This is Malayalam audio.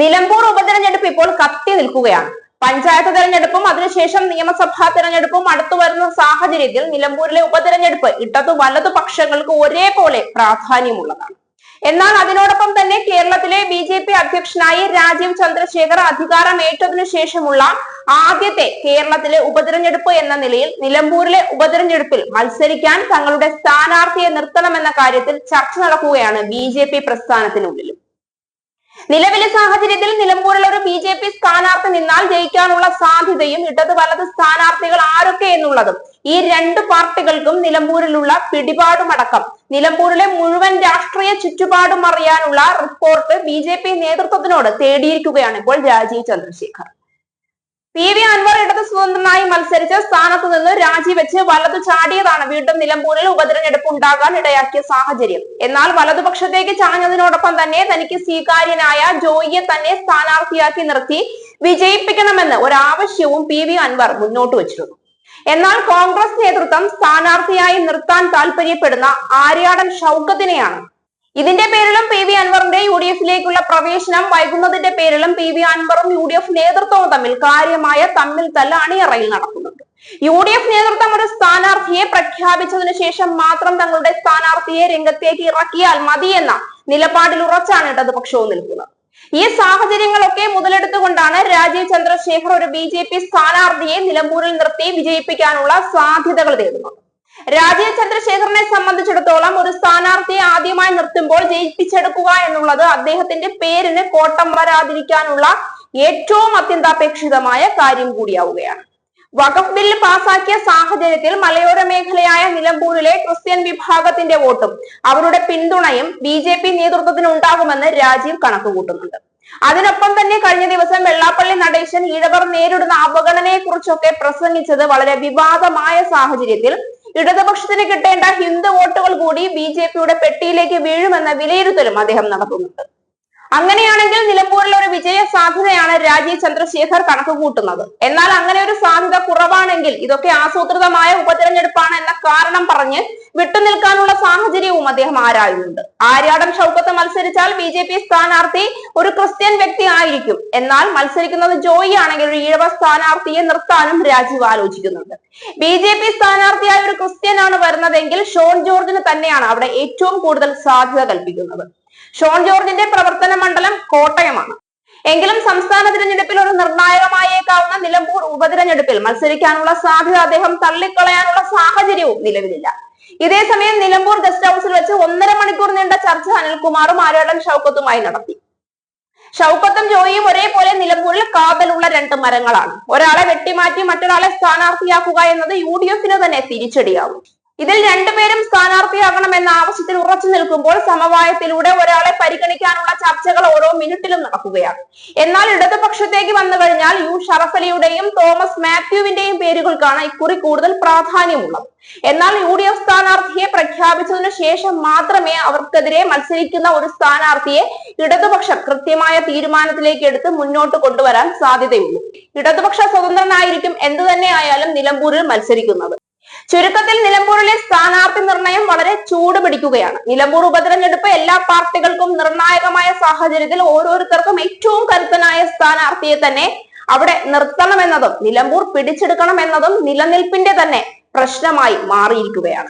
നിലമ്പൂർ ഉപതെരഞ്ഞെടുപ്പ് ഇപ്പോൾ കത്തി നിൽക്കുകയാണ്. പഞ്ചായത്ത് തെരഞ്ഞെടുപ്പും അതിനുശേഷം നിയമസഭാ തെരഞ്ഞെടുപ്പും അടുത്തു വരുന്ന സാഹചര്യത്തിൽ നിലമ്പൂരിലെ ഉപതെരഞ്ഞെടുപ്പ് ഇടതു വലതു പക്ഷങ്ങൾക്ക് ഒരേപോലെ പ്രാധാന്യമുള്ളതാണ്. എന്നാൽ അതിനോടൊപ്പം തന്നെ കേരളത്തിലെ ബി ജെ പി അധ്യക്ഷനായി രാജീവ് ചന്ദ്രശേഖർ അധികാരമേറ്റതിനു ശേഷമുള്ള ആദ്യത്തെ കേരളത്തിലെ ഉപതെരഞ്ഞെടുപ്പ് എന്ന നിലയിൽ നിലമ്പൂരിലെ ഉപതെരഞ്ഞെടുപ്പിൽ മത്സരിക്കാൻ തങ്ങളുടെ സ്ഥാനാർത്ഥിയെ നിർത്തണമെന്ന കാര്യത്തിൽ ചർച്ച നടക്കുകയാണ് ബി ജെ പി പ്രസ്ഥാനത്തിനുള്ളിലും. നിലവിലെ സാഹചര്യത്തിൽ നിലമ്പൂരിൽ ഒരു ബി ജെ പി സ്ഥാനാർത്ഥി നിന്നാൽ ജയിക്കാനുള്ള സാധ്യതയും ഇടത് വലത് സ്ഥാനാർത്ഥികൾ ആരൊക്കെ എന്നുള്ളതും ഈ രണ്ട് പാർട്ടികൾക്കും നിലമ്പൂരിലുള്ള പിടിപാടുമടക്കം. നിലമ്പൂരിലെ മുഴുവൻ രാഷ്ട്രീയ ചുറ്റുപാടും അറിയാനുള്ള റിപ്പോർട്ട് ബി നേതൃത്വത്തിനോട് തേടിയിരിക്കുകയാണ് ഇപ്പോൾ രാജീവ് ചന്ദ്രശേഖർ. പി വി അൻവർ ഇടത് സ്വതന്ത്രനായി മത്സരിച്ച സ്ഥാനത്ത് നിന്ന് രാജിവെച്ച് വലതു ചാടിയതാണ് വീണ്ടും നിലമ്പൂരിൽ ഉപതെരഞ്ഞെടുപ്പ് ഉണ്ടാകാൻ ഇടയാക്കിയ സാഹചര്യം. എന്നാൽ വലതുപക്ഷത്തേക്ക് ചാഞ്ഞതിനോടൊപ്പം തന്നെ തനിക്ക് സ്വീകാര്യനായ ജോയിയെ തന്നെ സ്ഥാനാർത്ഥിയാക്കി നിർത്തി വിജയിപ്പിക്കണമെന്ന് ഒരാവശ്യവും പി വി അൻവർ മുന്നോട്ട് വച്ചിരുന്നു. എന്നാൽ കോൺഗ്രസ് നേതൃത്വം സ്ഥാനാർത്ഥിയായി നിർത്താൻ താല്പര്യപ്പെടുന്ന ആര്യാടൻ ഷൗക്കത്തിനെയാണ്. ഇതിന്റെ പേരിലും പി എഫിലേക്കുള്ള പ്രവേശനം വൈകുന്നതിന്റെ പേരിലും പി വി അൻവറും യു ഡി എഫ് നേതൃത്വവും തമ്മിൽ കാര്യമായ തമ്മിൽ തല്ല അണിയറയിൽ നടക്കുന്നുണ്ട്. യു ഡി എഫ് നേതൃത്വം ഒരു സ്ഥാനാർത്ഥിയെ പ്രഖ്യാപിച്ചതിനു ശേഷം മാത്രം തങ്ങളുടെ സ്ഥാനാർത്ഥിയെ രംഗത്തേക്ക് ഇറക്കിയാൽ മതിയെന്ന നിലപാടിൽ ഉറച്ചാണ് ഇടതുപക്ഷവും നിൽക്കുന്നത്. ഈ സാഹചര്യങ്ങളൊക്കെ മുതലെടുത്തുകൊണ്ടാണ് രാജീവ് ചന്ദ്രശേഖർ ഒരു ബി ജെ പി സ്ഥാനാർത്ഥിയെ നിലമ്പൂരിൽ നിർത്തി വിജയിപ്പിക്കാനുള്ള സാധ്യതകൾ തേടുന്നത്. രാജീവ് ചന്ദ്രശേഖരനെ സംബന്ധിച്ചിടത്തോളം ഒരു സ്ഥാനാർത്ഥിയെ ആദ്യമായി നിർത്തുമ്പോൾ ജയിപ്പിച്ചെടുക്കുക എന്നുള്ളത് അദ്ദേഹത്തിന്റെ പേരിന് കോട്ടം വരാതിരിക്കാനുള്ള ഏറ്റവും അത്യന്താപേക്ഷിതമായ കാര്യം കൂടിയാവുകയാണ്. വഖഫ് ബില്ല് പാസാക്കിയ സാഹചര്യത്തിൽ മലയോര മേഖലയായ നിലമ്പൂരിലെ ക്രിസ്ത്യൻ വിഭാഗത്തിന്റെ വോട്ടും അവരുടെ പിന്തുണയും ബി ജെ പി നേതൃത്വത്തിന് ഉണ്ടാകുമെന്ന് രാജീവ് കണക്കുകൂട്ടുന്നുണ്ട്. അതിനൊപ്പം തന്നെ കഴിഞ്ഞ ദിവസം വെള്ളാപ്പള്ളി നടേശൻ ഈഴവർ നേരിടുന്ന അവഗണനയെ കുറിച്ചൊക്കെ പ്രസംഗിച്ചത് വളരെ വിവാദമായ സാഹചര്യത്തിൽ ഇടതുപക്ഷത്തിന് കിട്ടേണ്ട ഹിന്ദു വോട്ടുകൾ കൂടി ബി ജെ പിയുടെ പെട്ടിയിലേക്ക് വീഴുമെന്ന വിലയിരുത്തലും അദ്ദേഹം നടത്തുന്നുണ്ട്. അങ്ങനെയാണെങ്കിൽ നിലമ്പൂരിൽ ഒരു വിജയ സാധ്യതയാണ് രാജീവ് ചന്ദ്രശേഖർ കണക്ക് കൂട്ടുന്നത് എന്നാൽ അങ്ങനെ ഒരു സാധ്യത കുറവാണെങ്കിൽ ഇതൊക്കെ ആസൂത്രിതമായ ഉപതെരഞ്ഞെടുപ്പാണ് എന്ന കാരണം പറഞ്ഞ് വിട്ടുനിൽക്കാനുള്ള സാഹചര്യവും അദ്ദേഹം ആരായുന്നുണ്ട്. ആര്യാടം ഷൗക്കത്ത് മത്സരിച്ചാൽ ബി ജെ പി സ്ഥാനാർത്ഥി ഒരു ക്രിസ്ത്യൻ വ്യക്തി ആയിരിക്കും. എന്നാൽ മത്സരിക്കുന്നത് ജോയി ആണെങ്കിൽ ഒരു ഈഴവ സ്ഥാനാർത്ഥിയെ നിർത്താനും രാജീവ് ആലോചിക്കുന്നുണ്ട്. ബി ജെ പി സ്ഥാനാർത്ഥിയായ ഒരു ക്രിസ്ത്യനാണ് വരുന്നതെങ്കിൽ ഷോൺ ജോർജിന് തന്നെയാണ് അവിടെ ഏറ്റവും കൂടുതൽ സാധ്യത കൽപ്പിക്കുന്നത്. ഷോൺ ജോർജിന്റെ പ്രവർത്തന മണ്ഡലം കോട്ടയമാണ്. എങ്കിലും സംസ്ഥാന തിരഞ്ഞെടുപ്പിൽ ഒരു നിർണായകമായേക്കാവുന്ന നിലമ്പൂർ ഉപതിരഞ്ഞെടുപ്പിൽ മത്സരിക്കാനുള്ള സാധ്യത അദ്ദേഹം തള്ളിക്കളയാനുള്ള സാഹചര്യവും നിലവിലില്ല. ഇതേസമയം നിലമ്പൂർ ഗസ്റ്റ് ഹൌസിൽ വെച്ച് ഒന്നര മണിക്കൂർ നീണ്ട ചർച്ച അനിൽകുമാറും ആരാടൻ ഷൗക്കത്തുമായി നടത്തി. ഷൗക്കത്തും ജോയിയും ഒരേപോലെ നിലമ്പൂരിൽ കാതലുള്ള രണ്ട് മരങ്ങളാണ്. ഒരാളെ വെട്ടിമാറ്റി മറ്റൊരാളെ സ്ഥാനാർത്ഥിയാക്കുക എന്നത് യു ഡി എഫിന് തന്നെ തിരിച്ചടിയാവും. ഇതിൽ രണ്ടുപേരും സ്ഥാനാർത്ഥി ഉറച്ചു നിൽക്കുമ്പോൾ സമവായത്തിലൂടെ ഒരാളെ പരിഗണിക്കാനുള്ള ചർച്ചകൾ ഓരോ മിനിറ്റിലും നടക്കുകയാണ്. എന്നാൽ ഇടതുപക്ഷത്തേക്ക് വന്നു കഴിഞ്ഞാൽ യു ഷറഫലിയുടെയും തോമസ് മാത്യുവിന്റെയും പേരുകൾക്കാണ് ഇക്കുറി കൂടുതൽ പ്രാധാന്യമുള്ളത്. എന്നാൽ യു ഡി എഫ് സ്ഥാനാർത്ഥിയെ പ്രഖ്യാപിച്ചതിനു ശേഷം മാത്രമേ അവർക്കെതിരെ മത്സരിക്കുന്ന ഒരു സ്ഥാനാർത്ഥിയെ ഇടതുപക്ഷം കൃത്യമായ തീരുമാനത്തിലേക്ക് എടുത്ത് മുന്നോട്ട് കൊണ്ടുവരാൻ സാധ്യതയുള്ളൂ. ഇടതുപക്ഷ സ്വതന്ത്രനായിരിക്കും എന്തു തന്നെ ആയാലും നിലമ്പൂരിൽ മത്സരിക്കുന്നത്. ചുരുക്കത്തിൽ നിലമ്പൂരിലെ സ്ഥാനാർത്ഥി ചൂട് പിടിക്കുകയാണ്. നിലമ്പൂർ ഉപതെരഞ്ഞെടുപ്പ് എല്ലാ പാർട്ടികൾക്കും നിർണായകമായ സാഹചര്യത്തിൽ ഓരോരുത്തർക്കും ഏറ്റവും കരുത്തനായ സ്ഥാനാർത്ഥിയെ തന്നെ അവിടെ നിർത്തണമെന്നതും നിലമ്പൂർ പിടിച്ചെടുക്കണമെന്നതും നിലനിൽപ്പിന്റെ തന്നെ പ്രശ്നമായി മാറിയിരിക്കുകയാണ്.